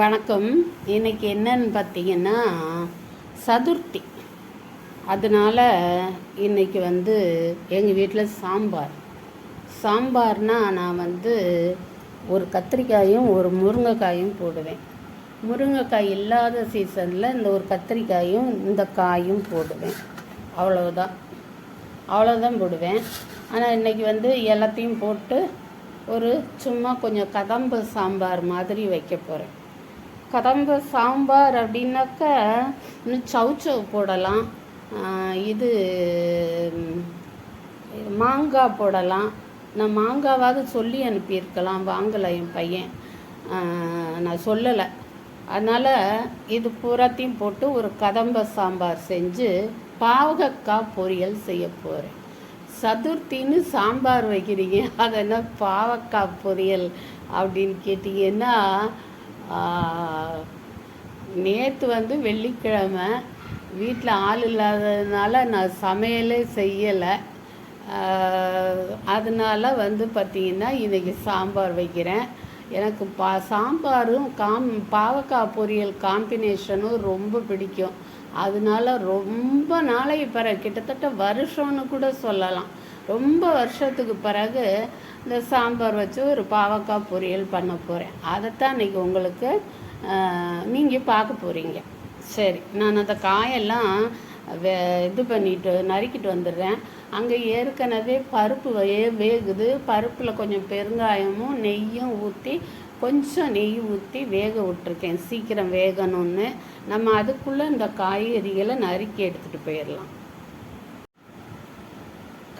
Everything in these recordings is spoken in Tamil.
வணக்கம். இன்னைக்கு என்னன்னு பார்த்தீங்கன்னா சதுர்த்தி. அதனால் இன்னைக்கு வந்து எங்கள் வீட்டில் சாம்பார். சாம்பார்னால் நான் வந்து ஒரு கத்திரிக்காயும் ஒரு முருங்கைக்காயும் போடுவேன். முருங்கைக்காய் இல்லாத சீசனில் இந்த ஒரு கத்திரிக்காயும் இந்த காயும் போடுவேன். அவ்வளோதான் அவ்வளோதான் போடுவேன். ஆனால் இன்றைக்கி வந்து எல்லாத்தையும் போட்டு ஒரு சும்மா கொஞ்சம் கதம்பு சாம்பார் மாதிரி வைக்க போகிறேன் கதம்பு சாம்பார் அப்படின்னாக்கா இன்னும் சவுச்சவு போடலாம். இது மாங்காய் போடலாம். நான் மாங்காவாவது சொல்லி அனுப்பியிருக்கலாம். வாங்கலை என் பையன். நான் சொல்லலை. அதனால் இது பூராத்தையும் போட்டு ஒரு கதம்ப சாம்பார் செஞ்சு பாவகக்காய் பொரியல் செய்ய போகிறேன் சதுர்த்தின்னு சாம்பார் வைக்கிறீங்க. அது என்ன பாவக்காய் பொரியல் அப்படின்னு கேட்டிங்கன்னா நேற்று வந்து வெள்ளிக்கிழமை வீட்டில் ஆள் இல்லாததுனால நான் சமையலே செய்யலை. அதனால் வந்து பார்த்திங்கன்னா இன்றைக்கி சாம்பார் வைக்கிறேன். எனக்கு பா சாம்பாரும் காம் பாவக்காய் பொரியல் காம்பினேஷனும் ரொம்ப பிடிக்கும். அதனால ரொம்ப நாளைக்கு பிறகு கிட்டத்தட்ட வருஷம்னு கூட சொல்லலாம். ரொம்ப வருஷத்துக்கு பிறகு இந்த சாம்பார் வச்சு ஒரு பாவக்காய் பொரியல் பண்ண போகிறேன் அதைத்தான் இன்னைக்கு உங்களுக்கு நீங்கள் பார்க்க போகிறீங்க சரி நான் அந்த காயெல்லாம் வே இது பண்ணிட்டு நறுக்கிட்டு வந்துடுறேன். அங்கே ஏற்கனவே பருப்பு வே வேகுது. பருப்பில் கொஞ்சம் பெருங்காயமும் நெய்யும் ஊற்றி கொஞ்சம் நெய் ஊற்றி வேக விட்டுருக்கேன். சீக்கிரம் வேகணும்னு. நம்ம அதுக்குள்ளே இந்த காய்கறிகளை நறுக்கி எடுத்துகிட்டு போயிடலாம்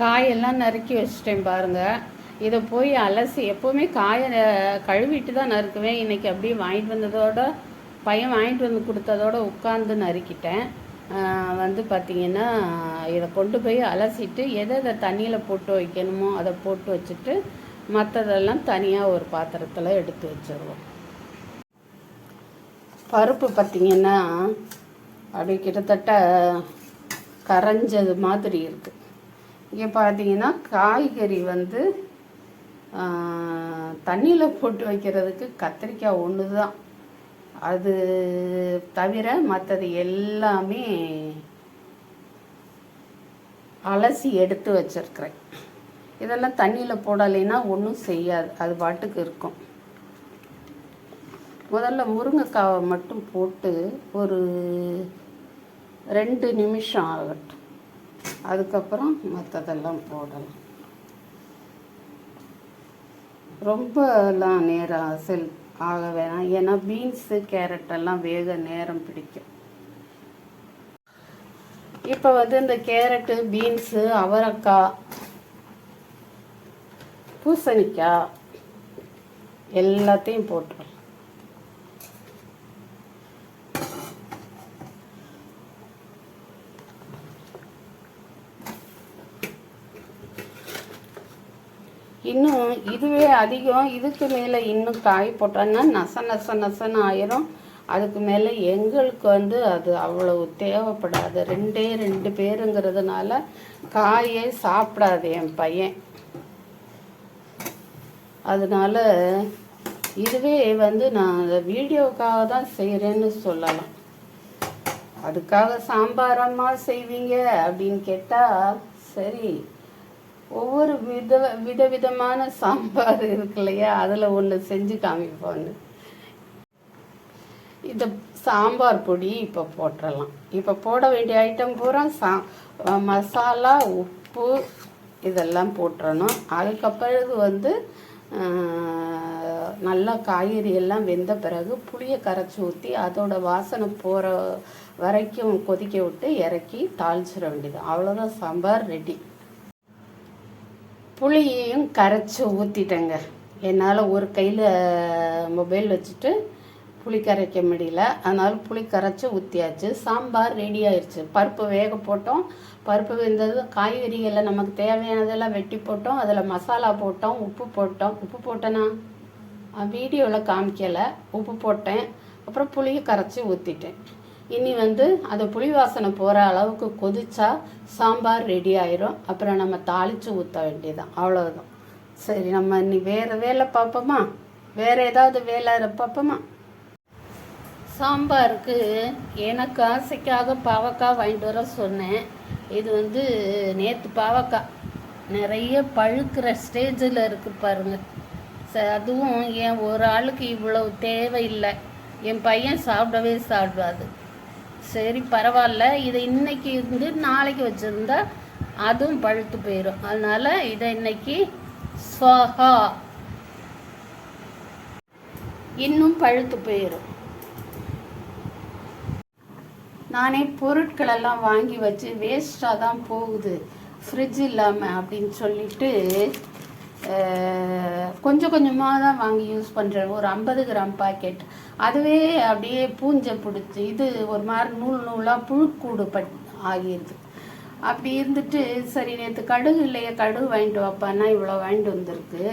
காயெல்லாம் நறுக்கி வச்சிட்டேன் பாருங்கள் இதை போய் அலசி எப்போவுமே காயை கழுவிட்டு தான் நறுக்குவேன். இன்றைக்கி அப்படியே வாங்கிட்டு வந்ததோட பையன் வாங்கிட்டு வந்து கொடுத்ததோட உட்காந்து நறுக்கிட்டேன். வந்து பார்த்திங்கன்னா இதை கொண்டு போய் அலசிட்டு எதை எதை தண்ணியில் போட்டு வைக்கணுமோ அதை போட்டு வச்சுட்டு மற்றதெல்லாம் தனியாக ஒரு பாத்திரத்தில் எடுத்து வச்சிருவோம். பருப்பு பார்த்திங்கன்னா அப்படி கிட்டத்தட்ட கரைஞ்சது மாதிரி இருக்குது இங்கே பார்த்தீங்கன்னா காய்கறி வந்து தண்ணியில் போட்டு வைக்கிறதுக்கு கத்திரிக்காய் ஒன்று தான் அது தவிர மற்றது எல்லாமே அலசி எடுத்து வச்சிருக்கிறேன். இதெல்லாம் தண்ணியில் போடலைன்னா ஒன்றும் செய்யாது. அது பாட்டுக்கு இருக்கும். முதல்ல முருங்கைக்காவை மட்டும் போட்டு ஒரு ரெண்டு நிமிஷம் ஆகட்டும். அதுக்கப்புறம் மற்றதெல்லாம் போடலாம். ரொம்பலாம் நேரம் செல் ஆக வேணாம். ஏன்னா பீன்ஸு கேரட் எல்லாம் வேக நேரம் பிடிக்கும். இப்போ வந்து இந்த கேரட்டு பீன்ஸு அவரைக்காய் பூசணிக்காய் எல்லாத்தையும் போட்டுருவோம் இன்னும் இதுவே அதிகம் இதுக்கு மேலே இன்னும் காய் போட்டோன்னா நச நச நசன்னு ஆயிரும். அதுக்கு மேலே எங்களுக்கு வந்து அது அவ்வளவு தேவைப்படாது. ரெண்டே ரெண்டு பேருங்கிறதுனால காயே சாப்பிடாது என் பையன். அதனால இதுவே வந்து நான் வீடியோக்காக தான் செய்கிறேன்னு சொல்லலாம். அதுக்காக சாம்பாரமாக செய்வீங்க அப்படின்னு கேட்டால் சரி ஒவ்வொரு வித விதவிதமான சாம்பார் இருக்கு இல்லையா? அதில் ஒன்று செஞ்சு காமிப்போன்னு. இந்த சாம்பார் பொடி இப்போ போட்டுடலாம் இப்போ போட வேண்டிய ஐட்டம் பூரா சா மசாலா உப்பு இதெல்லாம் போட்டுறணும். அதுக்கப்பிறகு வந்து நல்லா காய்கறி எல்லாம் வெந்த பிறகு புளியை கரைச்சி ஊற்றி அதோட வாசனை போகிற வரைக்கும் கொதிக்க விட்டு இறக்கி தாளிச்சிட வேண்டியது. அவ்வளோதான் சாம்பார் ரெடி புளியையும் கரைச்சி ஊற்றிட்டேங்க என்னால் ஒரு கையில் மொபைல் வச்சுட்டு புளி கரைக்க முடியல. அதனால் புளி கரைச்சி ஊற்றியாச்சு சாம்பார் ரெடி ஆயிடுச்சு பருப்பு வேக போட்டோம். பருப்பு வெந்தது காய்கறிகளில் நமக்கு தேவையானதெல்லாம் வெட்டி போட்டோம். அதில் மசாலா போட்டோம் உப்பு போட்டோம். உப்பு போட்டேனா? வீடியோவில் காமிக்கலை. உப்பு போட்டேன். அப்புறம் புளியை கரைச்சி ஊற்றிட்டேன் இனி வந்து அந்த புளி வாசனை போகிற அளவுக்கு கொதிச்சா சாம்பார் ரெடி ஆயிரும். அப்புறம் நம்ம தாளித்து ஊற்ற வேண்டியதுதான். அவ்வளோதான் சரி நம்ம இன்னைக்கு வேறு வேலை பார்ப்போமா? வேறு ஏதாவது வேலை பார்ப்போமா? சாம்பாருக்கு எனக்கு ஆசைக்காக பாவக்காய் வாங்கிட்டு வர சொன்னேன். இது வந்து நேற்று பாவக்காய். நிறைய பழுக்கிற ஸ்டேஜில் இருக்குது பாருங்கள் ச அதுவும் என் ஒரு ஆளுக்கு இவ்வளவு தேவையில்லை. என் பையன் சாப்பிடவே சாப்பிடாது. சரி பரவாயில்ல. இதை இன்னைக்கு இருந்து நாளைக்கு வச்சுருந்தா அதுவும் பழுத்து போயிடும் அதனால் இதை இன்னைக்கு ஸ்வஹா. இன்னும் பழுத்து போயிடும் நானே பொருட்களெல்லாம் வாங்கி வச்சு வேஸ்ட்டாக தான் போகுது. ஃப்ரிட்ஜ் இல்லாமல் அப்படின்னு சொல்லிட்டு கொஞ்சம் கொஞ்சமாக தான் வாங்கி யூஸ் பண்ணுறேன் ஒரு ஐம்பது கிராம் பாக்கெட் அதுவே அப்படியே பூஞ்சை பிடிச்சி இது ஒரு மாதிரி நூல் நூலாக புழுக்கூடு பட் ஆகிடுது அப்படி இருந்துட்டு சரி நேற்று கடுகு இல்லையே கடுகு வாங்கிட்டு வாப்பான்னா இவ்வளோ வாங்கிட்டு வந்திருக்கு.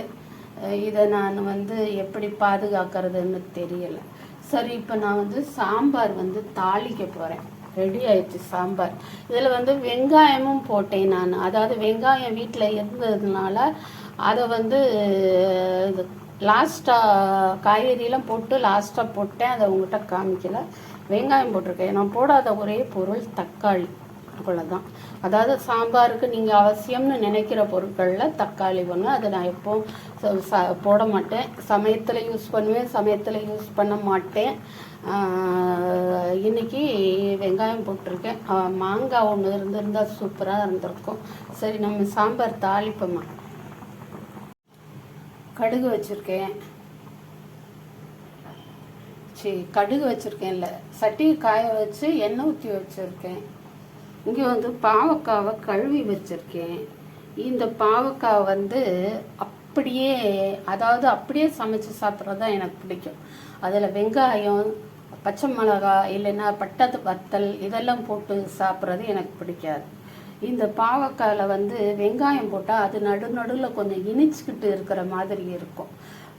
இதை நான் வந்து எப்படி பாதுகாக்கிறதுன்னு தெரியலை. சரி இப்போ நான் வந்து சாம்பார் வந்து தாளிக்க போகிறேன் ரெடி ஆயிடுச்சு சாம்பார். இதில் வந்து வெங்காயமும் போட்டேன் நான். அதாவது வெங்காயம் வீட்டில் இருந்ததுனால அதை வந்து இது லாஸ்ட்டாக காய்கறியெல்லாம் போட்டு லாஸ்ட்டாக போட்டேன். அதை உங்கள்கிட்ட காமிக்கல. வெங்காயம் போட்டிருக்கேன். நான் போடாத ஒரே பொருள் தக்காளி. அவ்வளோதான் அதாவது சாம்பாருக்கு நீங்கள் அவசியம்னு நினைக்கிற பொருட்களில் தக்காளி ஒன்று அதை நான் எப்போவும் போட மாட்டேன். சமயத்தில் யூஸ் பண்ணுவேன். சமயத்தில் யூஸ் பண்ண மாட்டேன். இன்றைக்கி இன்னைக்கு வெங்காயம் போட்டிருக்கேன். மாங்காய் ஒன்று இருந்திருந்தால் சூப்பராக இருந்திருக்கும். சரி நம்ம சாம்பார் தாளிப்போமா? கடுகு வச்சுருக்கேன். சரி கடுகு வச்சுருக்கேன்ல. சட்டியை காய வச்சு எண்ணெய் ஊற்றி வச்சுருக்கேன். இங்கே வந்து பாவக்காவை கழுவி வச்சுருக்கேன். இந்த பாவக்காய் வந்து அப்படியே அதாவது அப்படியே சமைச்சு சாப்பிட்றது தான் எனக்கு பிடிக்கும். அதில் வெங்காயம் பச்சை மிளகாய் இல்லைன்னா பட்டத்து வத்தல் இதெல்லாம் போட்டு சாப்பிட்றது எனக்கு பிடிக்காது. இந்த பாவக்காயில் வந்து வெங்காயம் போட்டால் அது நடு நடுவில் கொஞ்சம் இனிச்சுக்கிட்டு இருக்கிற மாதிரி இருக்கும்.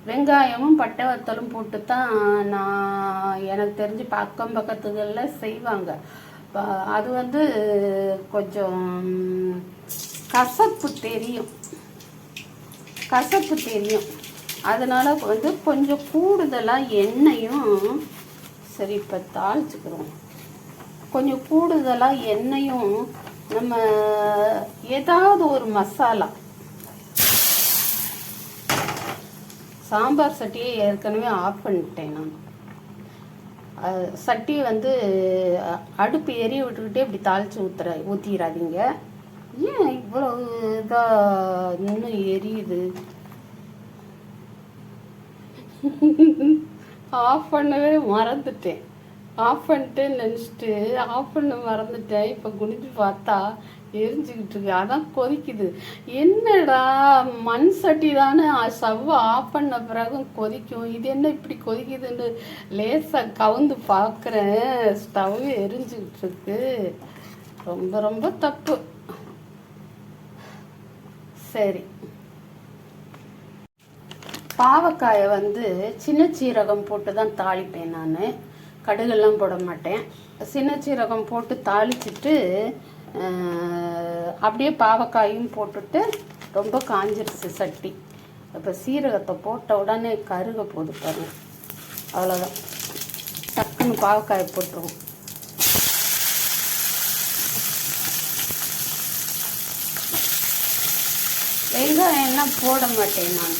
வெங்காயமும் பட்டை வத்தலும் போட்டு தான் நான் எனக்கு தெரிஞ்சு பக்கம் பக்கத்துகளில் செய்வாங்க. அது வந்து கொஞ்சம் கசப்பு தெரியும். கசப்பு தெரியும். அதனால் வந்து கொஞ்சம் கூடுதலாக எண்ணெயும் சரி இப்போ தாளிச்சுக்கிறோம் கொஞ்சம் கூடுதலாக எண்ணெயும் நம்ம ஏதாவது ஒரு மசாலா. சாம்பார் சட்டியை ஏற்கனவே ஆஃப் பண்ணிட்டேன் நான். சட்டி வந்து அடுப்பு எரிய விட்டுக்கிட்டே இப்படி தாளித்து ஊற்றுற ஊற்றிடாதீங்க ஏன் இவ்வளோ இதாக இன்னும் எரியுது? ஆஃப் பண்ணவே மறந்துட்டேன். ஆஃப் பண்ணிட்டேன்னு நினச்சிட்டு ஆஃப் பண்ண மறந்துட்டேன். இப்போ குனிஞ்சு பார்த்தா எரிஞ்சுக்கிட்டு இருக்கு. அதான் கொதிக்குது. என்னடா மண் சட்டி தானே சவ்வை ஆஃப் பண்ண பிறகும் கொதிக்கும். இது என்ன இப்படி கொதிக்குதுன்னு லேசாக கவுந்து பார்க்குறேன். ஸ்டவ் எரிஞ்சுக்கிட்டு இருக்கு. ரொம்ப ரொம்ப தப்பு. சரி. பாவக்காயை வந்து சின்ன சீரகம் போட்டு தான் தாளிப்பேன் நான். கடுகெல்லாம் போட மாட்டேன். சின்ன சீரகம் போட்டு தாளிச்சிட்டு அப்படியே பாவக்காயும் போட்டுட்டு ரொம்ப காஞ்சிருச்சு சட்டி. இப்போ சீரகத்தை போட்ட உடனே கருக போது பாருங்க. அவ்வளோதான் டக்குன்னு பாவக்காயை போட்டுருவோம். வெங்காயம் எல்லாம் போட மாட்டேன் நான்.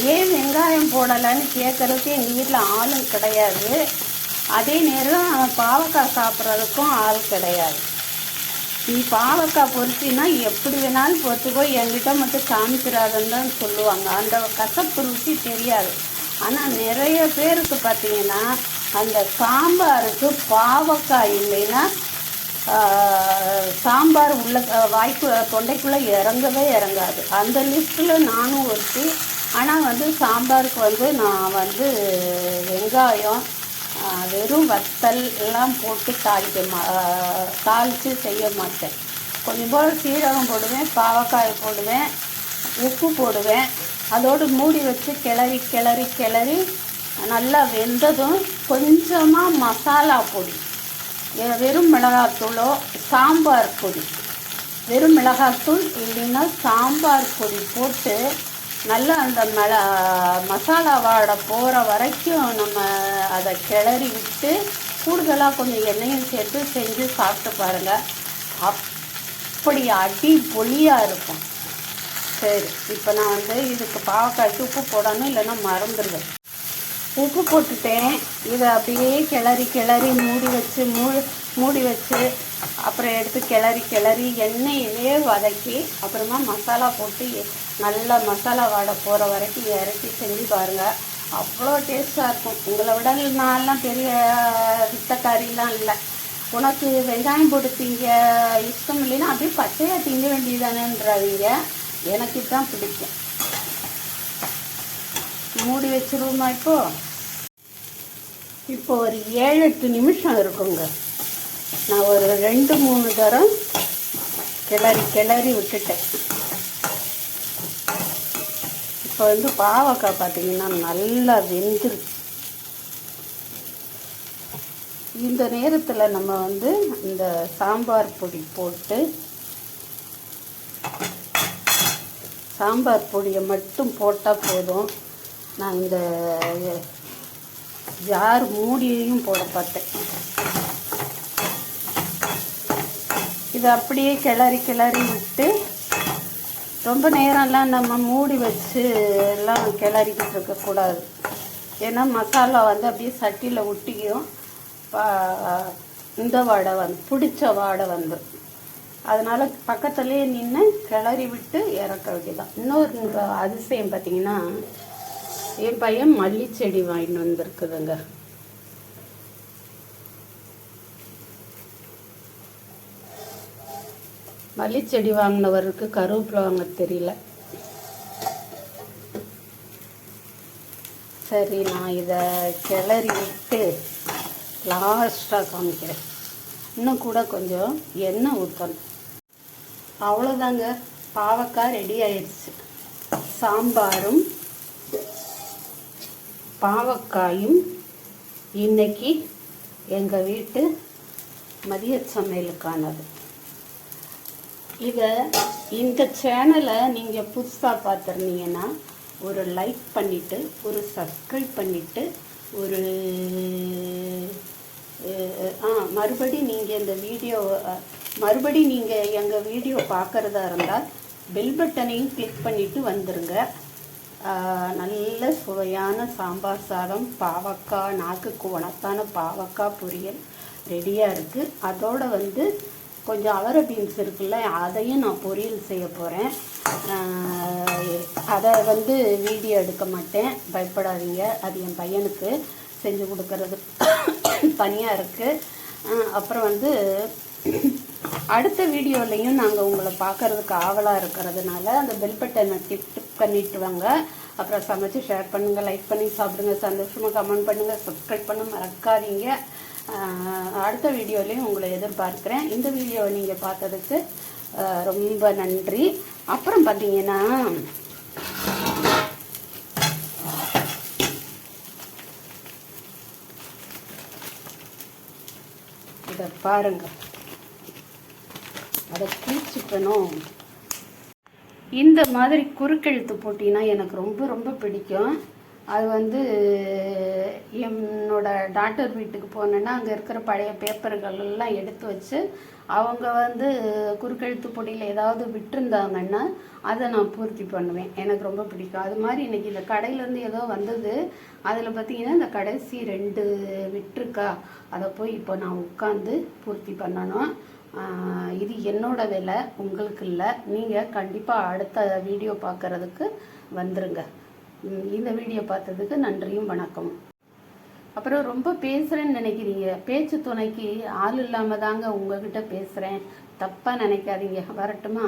ஏன் வெங்காயம் போடலைன்னு கேட்கறதுக்கு எங்கள் வீட்டில் ஆளும் கிடையாது. அதே நேரம் பாவக்காய் சாப்பிட்றதுக்கும் ஆள் கிடையாது. நீ பாவக்காய் பொறுத்தினா எப்படி வேணாலும் பொறுத்துக்கோ என்கிட்ட மட்டும் காமிக்கிறாதுன்னு தான் சொல்லுவாங்க. அந்த கசப்பு ருசி தெரியாது. ஆனால் நிறைய பேருக்கு பார்த்தீங்கன்னா அந்த சாம்பாருக்கு பாவக்காய் இல்லைன்னா சாம்பார் உள்ள வாய்ப்பு தொண்டைக்குள்ளே இறங்கவே இறங்காது. அந்த லிஸ்ட்டில் நானும் ஒருத்தி ஆனால் வந்து சாம்பாருக்கு வந்து நான் வந்து வெங்காயம் வெறும் வத்தல் எல்லாம் போட்டு தாளிக்க மா தாளித்து செய்ய மாட்டேன். கொஞ்சம் போல் சீரகம் போடுவேன் பாவக்காய் போடுவேன் உப்பு போடுவேன். அதோடு மூடி வச்சு கிளறி கிளறி கிளறி நல்லா வெந்ததும் கொஞ்சமாக மசாலா பொடி வெறும் மிளகாத்தூளோ சாம்பார் பொடி. வெறும் மிளகாத்தூள் இல்லைன்னா சாம்பார் பொடி போட்டு நல்லா அந்த மல மசாலா வாட போகிற வரைக்கும் நம்ம அதை கிளறி விட்டு கூடுதலாக கொஞ்சம் எண்ணெயும் சேர்த்து செஞ்சு சாப்பிட்டு பாருங்கள் அப்படி அடி பொலியாக இருக்கும். சரி இப்போ நான் வந்து இதுக்கு பாவக்காய்க்கு உப்பு போடணும் இல்லைன்னா மறந்துடுவேன் உப்பு போட்டுட்டேன். இதை அப்படியே கிளறி கிளறி மூடி வச்சு மூ மூடி வச்சு அப்புறம் எடுத்து கிளறி கிளறி எண்ணெயிலே வதக்கி அப்புறமா மசாலா போட்டு நல்லா மசாலா வாடை போகிற வரைக்கும் இறக்கி செஞ்சு பாருங்கள் அவ்வளோ டேஸ்ட்டாக இருக்கும். உங்களை விட நான்லாம் பெரிய வித்தக்காரிலாம் இல்லை. உனக்கு வெங்காயம் போட்டு திங்க இஷ்டம் இல்லைன்னா அப்படியே பச்சையாக திங்க வேண்டியதானேன்றாதீங்க எனக்கு இதுதான் பிடிக்கும். மூடி வச்சிருவோமா இப்போது இப்போ ஒரு ஏழு எட்டு நிமிஷம் இருக்குங்க. நான் ஒரு ரெண்டு மூணு தரம் கிளறி கிளறி விட்டுட்டேன். இப்போ வந்து பாவக்காய் பார்த்தீங்கன்னா நல்லா வெந்துருச்சு இந்த நேரத்தில் நம்ம வந்து இந்த சாம்பார் பொடி போட்டு சாம்பார் பொடியை மட்டும் போட்டால் போதும். நான் இந்த ஜார் மூடியையும் போட பார்த்தேன். இதை அப்படியே கிளறி கிளறி விட்டு ரொம்ப நேரம்லாம் நம்ம மூடி வச்சு எல்லாம் கிளறிக்கிட்டு இருக்கக்கூடாது. ஏன்னா மசாலா வந்து அப்படியே சட்டியில் ஒட்டிக்கும். இந்த வாடை வந்து பிடிச்ச வாடை வந்து. அதனால் பக்கத்துலேயே நின்று கிளறி விட்டு இறக்க வேண்டியதான் இன்னொரு அதிசயம் பார்த்தீங்கன்னா என் பையன் மல்லி செடி வாங்கிட்டு வந்திருக்குதுங்க. மல்லிச்செடி வாங்கினவருக்கு கருவேப்பிலை வாங்க தெரியல. சரி நான் இதை கிளறி விட்டு லாஸ்ட்டாக காமிக்கிறேன். இன்னும் கூட கொஞ்சம் எண்ணெய் ஊற்றணும். அவ்வளோதாங்க பாவக்காய் ரெடி ஆயிடுச்சு. சாம்பாரும் பாவக்காயும் இன்னைக்கு எங்கள் வீட்டு மதிய சமையலுக்கானது. இதை இந்த சேனலை நீங்கள் புதுசாக பார்த்துருந்தீங்கன்னா ஒரு லைக் பண்ணிவிட்டு ஒரு சப்ஸ்கிரைப் பண்ணிவிட்டு ஒரு ஆ மறுபடி நீங்கள் இந்த வீடியோ மறுபடி நீங்கள் எங்கள் வீடியோ பார்க்குறதா இருந்தால் பெல் பட்டனையும் கிளிக் பண்ணிவிட்டு வந்துடுங்க நல்ல சுவையான சாம்பார் சாதம் பாவக்காய் நாக்குக்கு உணத்தான பாவக்காய் பொரியல் ரெடியாக இருக்குது அதோடு வந்து கொஞ்சம் அவரை பீன்ஸ் இருக்குல்ல அதையும் நான் பொரியல் செய்ய போகிறேன் அதை வந்து வீடியோ எடுக்க மாட்டேன். பயப்படாதீங்க. அது என் பையனுக்கு செஞ்சு கொடுக்கறது தனியாக இருக்குது அப்புறம் வந்து அடுத்த வீடியோலையும் நாங்கள் உங்களை பார்க்கறதுக்கு ஆவலாக இருக்கிறதுனால அந்த பெல் பட்டனை டிப் பண்ணிட்டு வாங்க அப்புறம் சமைச்சு ஷேர் பண்ணுங்கள் லைக் பண்ணி சாப்பிடுங்க. சந்தோஷமாக கமெண்ட் பண்ணுங்கள் சப்ஸ்கிரைப் பண்ண மறக்காதீங்க. அடுத்த வீடியோலையும் உங்களை எதிர்பார்க்குறேன். இந்த வீடியோவை நீங்கள் பார்த்ததுக்கு ரொம்ப நன்றி. அப்புறம் பார்த்தீங்கன்னா இதை பாருங்க. அதை கிழிச்சுக்கணும். இந்த மாதிரி குறுக்கெழுத்து போட்டினா எனக்கு ரொம்ப ரொம்ப பிடிக்கும். அது வந்து என்னோட டாக்டர் வீட்டுக்கு போனேன்னா அங்கே இருக்கிற பழைய பேப்பர்கள் எல்லாம் எடுத்து வச்சு அவங்க வந்து குறுக்கெழுத்து பொடியில் ஏதாவது விட்டுருந்தாங்கன்னா அதை நான் பூர்த்தி பண்ணுவேன். எனக்கு ரொம்ப பிடிக்கும். அது மாதிரி இன்னைக்கு இந்த கடையிலேருந்து ஏதோ வந்தது. அதில் பார்த்திங்கன்னா இந்த கடைசி ரெண்டு விட்டுருக்கா. அதை போய் இப்போ நான் உட்காந்து பூர்த்தி பண்ணணும். இது என்னோட வேலை உங்களுக்கு இல்லை. நீங்கள் கண்டிப்பாக அடுத்த வீடியோ பார்க்குறதுக்கு வந்துருங்க. இந்த வீடியோ பார்த்ததுக்கு நன்றியும் வணக்கம் அப்புறம் ரொம்ப பேசுகிறேன்னு நினைக்கிறீங்க. பேச்சு துணைக்கு ஆள் இல்லாமல் தாங்க உங்ககிட்ட பேசுகிறேன் தப்பாக நினைக்காதீங்க. வரட்டுமா?